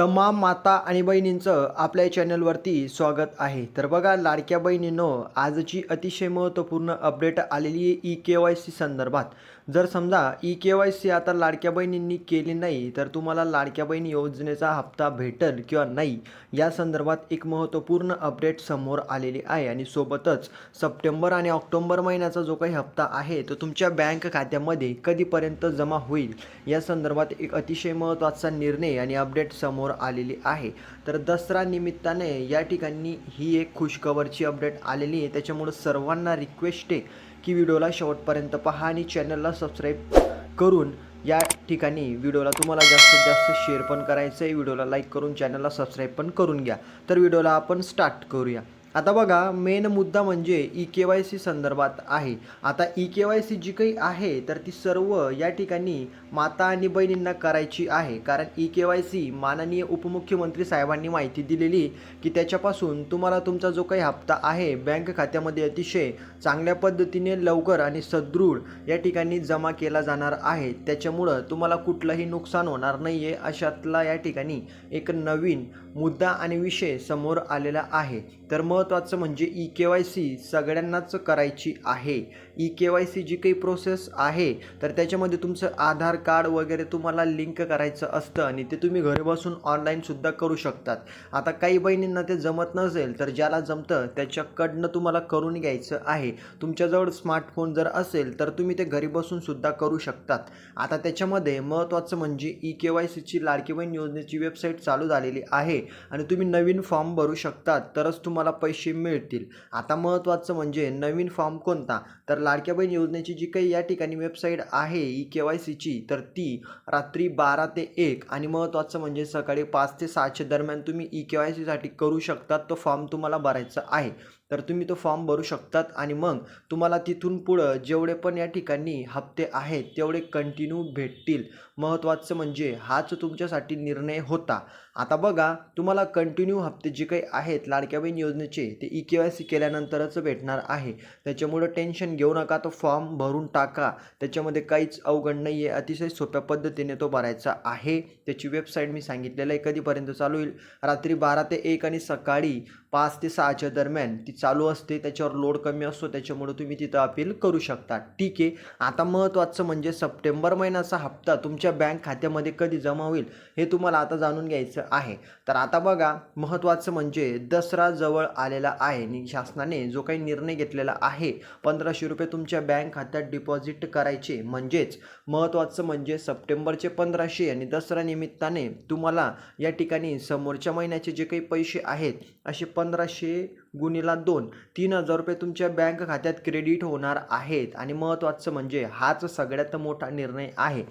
तमाम माता आणि बहिणींचं आपल्या चॅनलवरती स्वागत आहे. तर बघा लाडक्या बहिणींनो आजची अतिशय महत्त्वपूर्ण अपडेट आलेली आहे ई के वाय सी संदर्भात. जर समजा ई के वाय सी आता लाडक्या बहिणींनी केली नाही तर तुम्हाला लाडक्या बहिणी योजनेचा हप्ता भेटेल किंवा नाही या संदर्भात एक महत्त्वपूर्ण अपडेट समोर आलेली आहे. आणि सोबतच सप्टेंबर आणि ऑक्टोबर महिन्याचा जो काही हप्ता आहे तो तुमच्या बँक खात्यामध्ये कधीपर्यंत जमा होईल या संदर्भात एक अतिशय महत्त्वाचा निर्णय आणि अपडेट समोर आलेली आहे. तर दसरा निमित्ताने या ठिकाणी ही एक खुशखबरची अपडेट आलेली आहे. त्याच्यामुळं सर्वांना रिक्वेस्ट आहे की व्हिडिओला शेवटपर्यंत पहा आणि चॅनलला सबस्क्राईब करून या ठिकाणी व्हिडिओला तुम्हाला जास्तीत जास्त शेअर पण करायचं आहे व्हिडिओला लाईक करून चॅनलला सबस्क्राईब पण करून घ्या. तर व्हिडिओला आपण स्टार्ट करूया. आता बघा मेन मुद्दा म्हणजे ई के वाय सी संदर्भात आहे. आता ई के वाय सी जी काही आहे तर ती सर्व या ठिकाणी माता आणि बहिणींना करायची आहे. कारण ई के वाय सी माननीय उपमुख्यमंत्री साहेबांनी माहिती दिलेली की त्याच्यापासून तुम्हाला तुमचा जो काही हप्ता आहे बँक खात्यामध्ये अतिशय चांगल्या पद्धतीने लवकर आणि सदृढ या ठिकाणी जमा केला जाणार आहे. त्याच्यामुळं तुम्हाला कुठलंही नुकसान होणार नाही आहे अशातला या ठिकाणी एक नवीन मुद्दा आणि विषय समोर आलेला आहे. तर महत्त्वाचं म्हणजे ई के वाय सी सगळ्यांनाच करायची आहे. ई के वाय सी जी काही प्रोसेस आहे तर त्याच्यामध्ये तुमचं आधार कार्ड वगैरे तुम्हाला लिंक करायचं असतं आणि ते तुम्ही घरी बसून ऑनलाईनसुद्धा करू शकतात. आता काही बहिणींना ते जमत नसेल तर ज्याला जमतं त्याच्याकडनं तुम्हाला करून घ्यायचं आहे. तुमच्याजवळ स्मार्टफोन जर असेल तर तुम्ही ते घरी बसूनसुद्धा करू शकतात. आता त्याच्यामध्ये महत्त्वाचं म्हणजे ई के वाय सीची लाडकी बहीण योजनेची वेबसाईट चालू झालेली आहे. आणि तुम्ही नवीन फॉर्म भरू शकतात तरच तुम्हाला पैसे मिळतील. आता महत्त्वाचं म्हणजे नवीन फॉर्म कोणता? तर लाडक्या बहीण योजनेची जी काही या ठिकाणी वेबसाईट आहे ई के वाय सीची तर ती रात्री बारा ते एक. आणि महत्त्वाचं म्हणजे सकाळी पाच ते सहाच्या दरम्यान तुम्ही ई के वाय सीसाठी करू शकतात तो फॉर्म तुम्हाला भरायचा आहे. तर तुम्ही तो फॉर्म भरू शकतात आणि मग तुम्हाला तिथून पुढं जेवढे पण या ठिकाणी हप्ते आहेत तेवढे कंटिन्यू भेटतील. महत्त्वाचं म्हणजे हाच तुमच्यासाठी निर्णय होता. आता बघा तुम्हाला कंटिन्यू हप्ते जे काही आहेत लाडक्या बहीण योजनेचे ते ई के वाय सी केल्यानंतरच भेटणार आहे. त्याच्यामुळं टेन्शन घेऊ नका तो फॉर्म भरून टाका. त्याच्यामध्ये काहीच अवघड नाही आहे अतिशय सोप्या पद्धतीने तो भरायचा आहे. त्याची वेबसाईट मी सांगितलेलं आहे कधीपर्यंत चालू होईल? रात्री बारा ते एक आणि सकाळी पाच ते सहाच्या दरम्यान. ती चालू असते त्याच्यावर लोड कमी असतो त्याच्यामुळे तुम्ही तिथं अपील करू शकता. ठीक आहे. आता महत्त्वाचं म्हणजे सप्टेंबर महिन्याचा हप्ता तुमच्या बँक खात्यामध्ये कधी जमा होईल हे तुम्हाला आता जाणून घ्यायचं आहे. तर आता बघा महत्त्वाचं म्हणजे दसरा जवळ आलेला आहे. आणि शासनाने जो काही निर्णय घेतलेला आहे पंधराशे रुपये तुमच्या बँक खात्यात डिपॉझिट करायचे. म्हणजेच महत्त्वाचं म्हणजे सप्टेंबरचे पंधराशे आणि दसरा निमित्ताने तुम्हाला या ठिकाणी समोरच्या महिन्याचे जे काही पैसे आहेत असे पंधराशे गुणिला दोन तीन हजार रुपये तुमच्या बँक खात्यात क्रेडिट होणार आहेत. आणि महत्त्वाचं म्हणजे हाच सगळ्यात मोठा निर्णय आहे.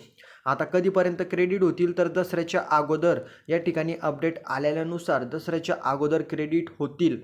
आता कधीपर्यंत क्रेडिट होतील तर दसऱ्याच्या अगोदर या ठिकाणी अपडेट आलेल्यानुसार दसऱ्याच्या अगोदर क्रेडिट होतील.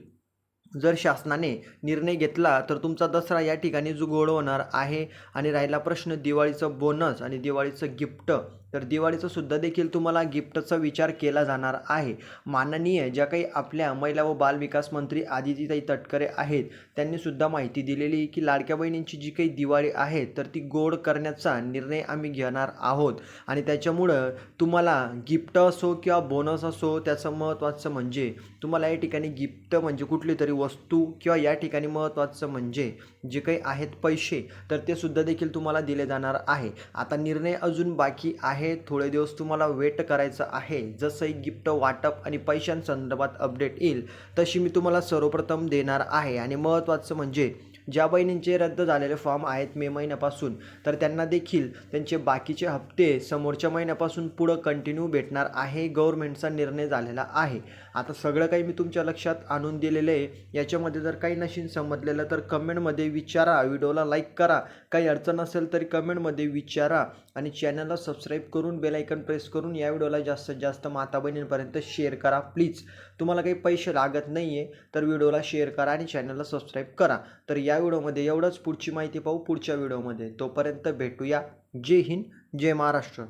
जर शासनाने निर्णय घेतला तर तुमचा दसरा या ठिकाणी जुगोड होणार आहे आणि राहिला प्रश्न दिवाळीचं बोनस आणि दिवाळीचं गिफ्ट तर दिवाळीचं सुद्धा देखील तुम्हाला गिफ्टचा विचार केला जाणार आहे. माननीय ज्या काही आपल्या महिला व बालविकास मंत्री आदितीताई तटकरे आहेत त्यांनी सुद्धा माहिती दिलेली की लाडक्या बहिणींची जी काही दिवाळी आहे तर ती गोड करण्याचा निर्णय आम्ही घेणार आहोत. आणि त्याच्यामुळं तुम्हाला गिफ्ट असो किंवा बोनस असो त्याचं महत्त्वाचं म्हणजे तुम्हाला या ठिकाणी गिफ्ट म्हणजे कुठली तरी वस्तू किंवा या ठिकाणी महत्त्वाचं म्हणजे जे काही आहेत पैसे तर ते सुद्धा देखील तुम्हाला दिले जाणार आहे. आता निर्णय अजून बाकी आहे. थोडे दिवस तुम्हाला वेट करायचं आहे. जसंही गिफ्ट वाटप आणि पैशांसंदर्भात अपडेट येईल तशी मी तुम्हाला सर्वप्रथम देणार आहे. आणि महत्त्वाचं म्हणजे ज्या बहिणींचे रद्द झालेले फॉर्म आहेत मे महिन्यापासून तर त्यांना देखील त्यांचे बाकीचे हप्ते समोरच्या महिन्यापासून पुढं कंटिन्यू भेटणार आहे गव्हर्मेंटचा निर्णय झालेला आहे. आता सगळं काही मी तुमच्या लक्षात आणून दिलेलं आहे. याच्यामध्ये जर काही नशीन समजलेलं तर कमेंटमध्ये विचारा. व्हिडिओला लाईक करा. काही अडचण असेल तरी कमेंटमध्ये विचारा. आणि चॅनलला सबस्क्राईब करून बेलायकन प्रेस करून या व्हिडिओला जास्तीत जास्त माता बहिणींपर्यंत शेअर करा प्लीज. तुम्हाला काही पैसे लागत नाही आहे तर व्हिडिओला शेअर करा आणि चॅनलला सबस्क्राईब करा. तर या व्हिडिओमध्ये एवढंच. पुढची माहिती पाहू पुढच्या व्हिडिओमध्ये. तोपर्यंत भेटूया. जय हिंद जय महाराष्ट्र.